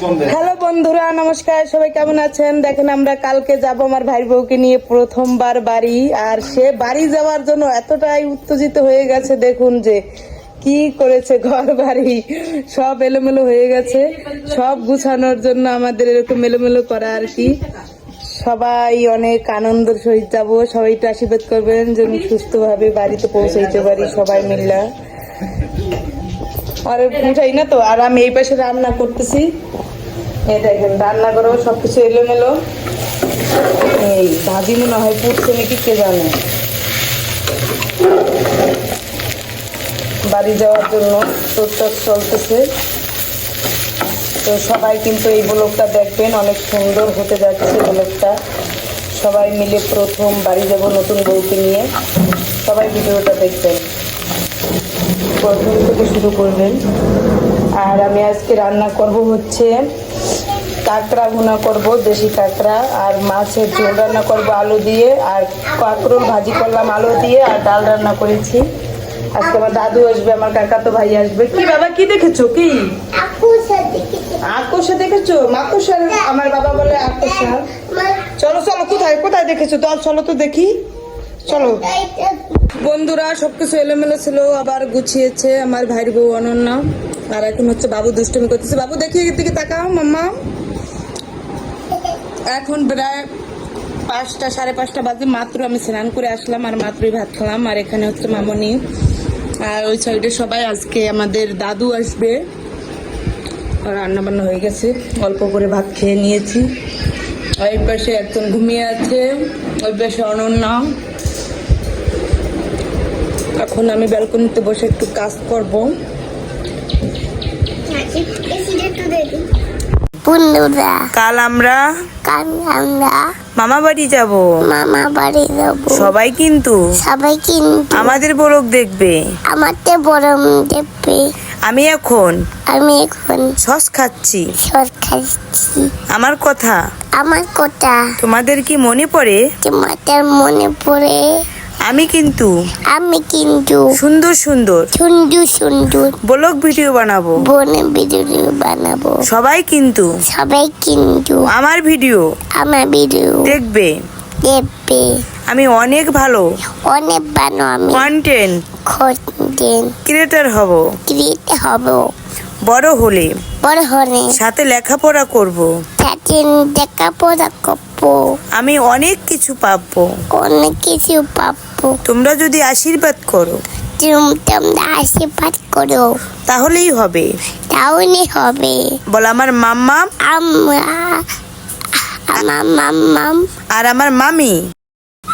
Hello বন্ধুরা, নমস্কার, সবাই কেমন আছেন? দেখেন আমরা কালকে যাব আমার ভাই বউকে নিয়ে প্রথমবার বাড়ি, আর সে বাড়ি যাওয়ার জন্য এতটাই উত্তেজিত হয়ে গেছে, দেখুন যে কি করেছে ঘর বাড়ি। সব এলোমেলো হয়ে গেছে, সব গুছানোর জন্য আমাদের এরকম এলোমেলো করা আর কি। সবাই অনেক আনন্দের সহিত যাব, সবাই একটু আশীর্বাদ করবেন যেন সুস্থভাবে বাড়িতে পৌঁছাইতে পারি সবাই মিল্লা আর উঠাই না তো, আর আমি এই পাশে রান্না করতেছি। দেখেন রান্না করব সবকিছু এলোমেলো। এই ভাজি মনে হয় পুড়ছে নাকি কে জানে। বাড়ি যাওয়ার জন্য তোরটাক চলতেছে। তো সবাই কিন্তু এই ব্লগটা দেখবেন, অনেক সুন্দর হতে যাচ্ছে ব্লগটা। সবাই মিলে প্রথম বাড়ি যাব নতুন বউকে নিয়ে। সবাই ভিডিওটা দেখবেন। প্রথম থেকে শুরু করবেন। আর আমি আজকে রান্না করব হচ্ছে কাঁকড়া ভুনা করব, দেশি কাঁকড়া, আর মাছের ঝোল রান্না করব আলু দিয়ে, আর কাঁকরোল ভাজি করলাম আলু দিয়ে, আর ডাল রান্না করেছি। আজকে আমার দাদু আসবে, আমার কাকা তো ভাই আসবে। কি বাবা, কি দেখেছ? কি? আকোষা দেখেছ? মাকোষা আমার বাবা বলে আকোষা চলো চলো, কোথায়? কোথায় দেখেছ? তো চলো তো দেখি। চলো। বন্ধুরা, সবকিছু এলোমেলো ছিল, আবার গুছিয়েছে আমার ভাইয়ের বউ অনন্যা। আর এখন হচ্ছে বাবু দুষ্টুমি করতেছে। বাবু, দেখি এদিকে তাকাও, মাম্মা। এখন প্রায় পাঁচটা, সাড়ে পাঁচটা বাজে। মাত্র আমি স্নান করে আসলাম আর মাত্রই ভাত খেলাম। আর এখানে হচ্ছে মামনি। আর ওই সাইডে সবাই আজকে আমাদের দাদু আসবে। রান্না বান্না হয়ে গেছে। অল্প করে ভাত খেয়ে নিয়েছি। ওই পাশে একজন ঘুমিয়ে আছে। ওই পাশে অনন্যা। এখন আমি ব্যালকনিতে বসে একটু কাজ করব। বন্ধুরা কাল আমরা কাল আমরা মামা বাড়ি যাব। মামা বাড়ি যাব। সবাই কিন্তু। সবাই কিন্তু। আমাদের দেখবে। আমাদের বরম দেবে আমি এখন আমি এখন সস খাচ্ছি। সর খাচ্ছি। আমার কথা। আমার কথা। তোমাদের কি মনে পড়ে? তোমাদের মনে পড়ে? আমি কিন্তু আমি কিন্তু সুন্দর সুন্দর। সুন্দর সুন্দর। ব্লগ ভিডিও বানাবো। বনে ভিডিও বানাবো। সবাই কিন্তু সবাই কিন্তু আমার ভিডিও আমার ভিডিও দেখবে। দেখবে। আমি অনেক ভালো অনেক বানো আমি কন্টেন্ট খোঁজেন ক্রিয়েটার হব। ক্রিয়েট হব। বড় হলে বড় হলে সাথে লেখাপড়া করব। থাকেন দেখা পড়া করব। আমি অনেক কিছু পাবো। অনেক কিছু পাবো। তোমরা যদি আশীর্বাদ করো। তুমি তোমরা আশীর্বাদ করো। তাহলেই হবে। তাহলে হবে। বল আমার মাম্মা আমরা মাম্মাম আর আমার মামি?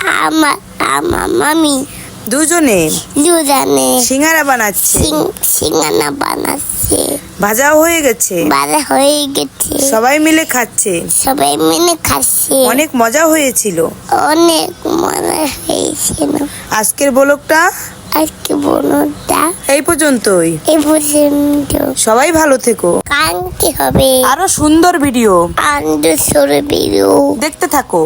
আমার আমার মামি। দুজনে? দুজনে। সিঙ্গারা বানাচ্ছে। সিং সিঙ্গানা বানাচ্ছে। ভাজাও হয়ে গেছে। বাজা হয়ে গেছে। সবাই মিলে খাচ্ছে। সবাই মিলে খাচ্ছে। অনেক মজা হয়েছিল। অনেক মজা হয়েছিল। আজকের ব্লগটা আজকে বনুটা এই পর্যন্তই। এই পর্যন্ত। সবাই ভালো থেকো। কানতে হবে। আরও সুন্দর ভিডিও। আনন্দ বেরো দেখতে থাকো।